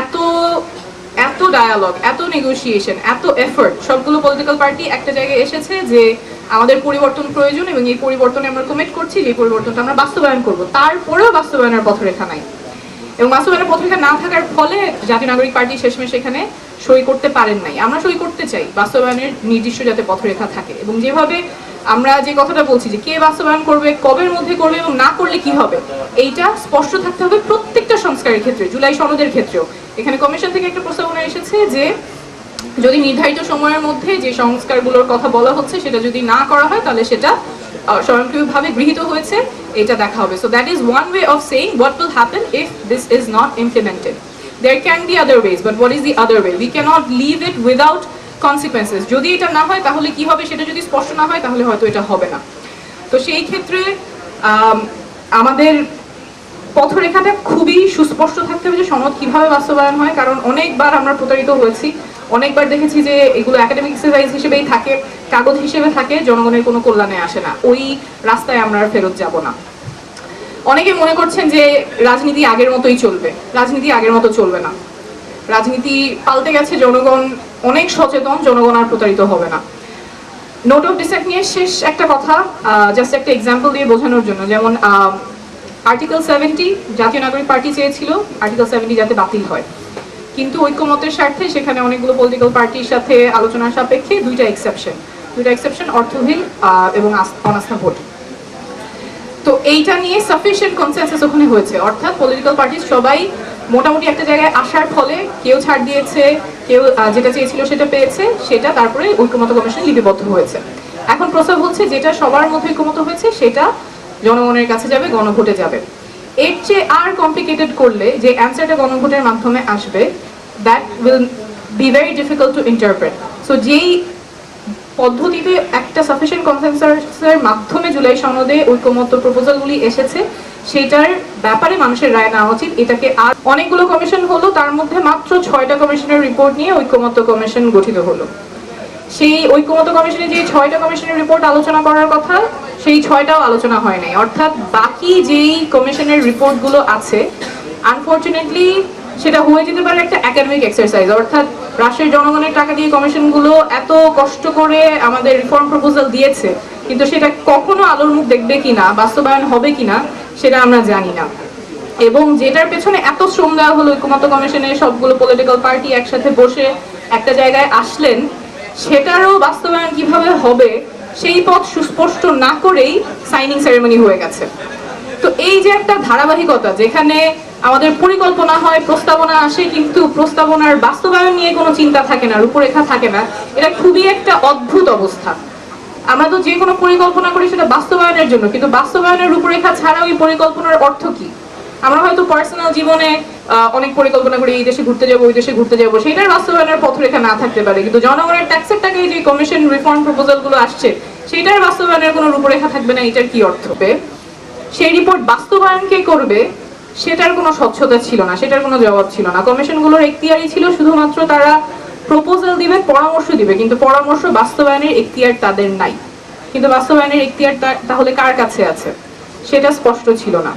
এত এত ডায়ালগ এত নেগোসিয়েশন এত এফোর্ট সবগুলো পলিটিক্যাল পার্টি একটা জায়গায় এসেছে যে আমাদের পরিবর্তন প্রয়োজন এবং এই পরিবর্তনে আমরা কমিট করছি যে পরিবর্তনটা আমরা বাস্তবায়ন করব। তারপরেও বাস্তবায়নের পথরেখা নাই। এবং বাস্তবায়নের পত্রিকা না থাকার ফলে জাতীয় নাগরিক পার্টি শেষমেশ এখানে সই করতে পারেন নাই। আমরা সই করতে চাই, বাস্তবায়নের নির্দিষ্ট যাতে পথরেখা থাকে। এবং যেভাবে আমরা যে কথাটা বলছি যে কে বাস্তবায়ন করবে, কবের মধ্যে করবে এবং না করলে কি হবে, এইটা স্পষ্ট থাকতে হবে প্রত্যেকটা সংস্কারের ক্ষেত্রে জুলাই সনদের ক্ষেত্রেও। এখানে কমিশন থেকে একটা প্রস্তাবনা এসেছে যে যদি নির্ধারিত সময়ের মধ্যে যে সংস্কারগুলোর কথা বলা হচ্ছে সেটা যদি না করা হয় তাহলে সেটা স্বয়ংক্রিয়ভাবে গৃহীত হয়েছে এটা দেখা হবে। So that is one way of saying what will happen if this is not implemented there can be other ways but what is the other way we cannot leave it without consequences যদি এটা না হয় তাহলে কি হবে? সেটা যদি স্পষ্ট না হয় তাহলে হয়তো এটা হবে না। তো সেই ক্ষেত্রে আম, আমাদের পথরেখাটা খুবই সুস্পষ্ট থাকতে হবে যে সনদ কীভাবে বাস্তবায়ন হয়, কারণ অনেকবার আমরা প্রতারিত হয়েছি। অনেকবার দেখেছি যে এগুলো একাডেমিক এক্সারসাইজ হিসেবেই থাকে, কাগজ হিসেবে থাকে, জনগণের কোনো কল্যাণে আসে না। ওই রাস্তায় আমরা আর ফেরত যাব না। অনেকে মনে করছেন যে রাজনীতি আগের মতোই চলবে। রাজনীতি আগের মতো চলবে না। রাজনীতি পাল্টে গেছে, জনগণ অনেক সচেতন, জনগণ আর প্রতারিত হবে না। নোট অফ ডিসেক্ট নিয়ে শেষ একটা কথা জাস্ট একটা এক্সাম্পল দিয়ে বোঝানোর জন্য। যেমন আর্টিকেল সেভেন্টি জাতীয় নাগরিক পার্টি চেয়েছিল আর্টিকেল সেভেন্টি যাতে বাতিল হয়। কিন্তু ঐক্যমতের স্বার্থে সেখানে অনেকগুলো পলিটিক্যাল পার্টির সাথে আলোচনার সাপেক্ষে দুইটা এক্সেপশন দুইটা এক্সেপশন অর্থহীন এবং অনাস্থা ভোট। তো এইটা নিয়ে সাফিসিয়েন্ট কনসেন্সাস ওখানে হয়েছে। অর্থাৎ পলিটিক্যাল পার্টি সবাই মোটামুটি একটা জায়গায় আসার ফলে কেউ ছাড় দিয়েছে, কেউ যেটা চেয়েছিল সেটা পেয়েছে, সেটা তারপরে ঐক্যমত কমিশন লিপিবদ্ধ হয়েছে। এখন প্রস্তাব হচ্ছে যেটা সবার মধ্যে ঐক্যমত হয়েছে, সেটা জনগণের কাছে যাবে, গণভোটে যাবে। এর চেয়ে আর কমপ্লিকেটেড করলে যে অ্যান্সারটা গণভোটের মাধ্যমে আসবে that will be very difficult to interpret so যেই পদ্ধতিতে একটা সাফিসিয়েন্ট কনসেন্সাসের মাধ্যমে জুলাই সনদে ঐক্যমত্য প্রপোজালগুলি এসেছে, সেটার ব্যাপারে মানুষের রায় নেওয়া উচিত। এটাকে আর অনেকগুলো কমিশন হলো, তার মধ্যে মাত্র ছয়টা কমিশনের রিপোর্ট নিয়ে ঐক্যমত্য কমিশন গঠিত হলো। সেই ঐক্যমত্য কমিশনে যে ছয়টা কমিশনের রিপোর্ট আলোচনা করার কথা সেই ছয়টাও আলোচনা হয় নাই। অর্থাৎ বাকি যেই কমিশনের রিপোর্টগুলো আছে আনফর্চুনেটলি সেটা হয়ে যেতে পারে একটা একাডেমিক এক্সারসাইজ অর্থাৎ রাষ্ট্রের জনগণের টাকা দিয়ে কমিশনগুলো এত কষ্ট করে আমাদের রিফর্ম প্রপোজাল দিয়েছে, কিন্তু সেটা কখনো আলোর মুখ দেখবে কিনা, বাস্তবায়ন হবে কিনা, সেটা আমরা জানি না। এবং যেটার পেছনে এত শ্রম দেওয়া হলো, ঐক্যমত্য কমিশনের সবগুলো পলিটিক্যাল পার্টি একসাথে বসে একটা জায়গায় আসলেন, সেটারও বাস্তবায়ন কীভাবে হবে সেই পথ সুস্পষ্ট না করেই সাইনিং সেরেমনি হয়ে গেছে। তো এই যে একটা ধারাবাহিকতা, যেখানে আমাদের পরিকল্পনা হয়, প্রস্তাবনা আসে, কিন্তু প্রস্তাবনার বাস্তবায়ন নিয়ে কোনো চিন্তা থাকে না, রূপরেখা থাকে না, এটা খুবই একটা অদ্ভুত অবস্থা। আমরা তো যে কোনো পরিকল্পনা করি সেটা বাস্তবায়নের জন্য, কিন্তু বাস্তবায়নের রূপরেখা ছাড়া ওই পরিকল্পনার অর্থ কি? আমরা হয়তো পার্সোনাল জীবনে অনেক পরিকল্পনা করি, এই দেশে ঘুরতে যাব, ওই দেশে ঘুরতে যাব, সেটার বাস্তবায়নের পথরেখা না থাকতে পারে। কিন্তু জনগণের ট্যাক্সের টাকায় যে কমিশন রিফর্ম প্রপোজালগুলো আসছে, সেটার বাস্তবায়নের কোনো রূপরেখা থাকবে না, এটার কি অর্থ? সেই রিপোর্ট বাস্তবায়ন কে করবে, সেটার কোনো স্বচ্ছতা ছিল না, সেটার কোনো জবাব ছিল না। কমিশনগুলোর এখতিয়ারই ছিল শুধুমাত্র তারা প্রপোজাল দিবে, পরামর্শ দিবে, কিন্তু পরামর্শ বাস্তবায়নের এখতিয়ার তাদের নাই। কিন্তু বাস্তবায়নের এখতিয়ার তাহলে কার কাছে আছে? সেটা স্পষ্ট ছিল না।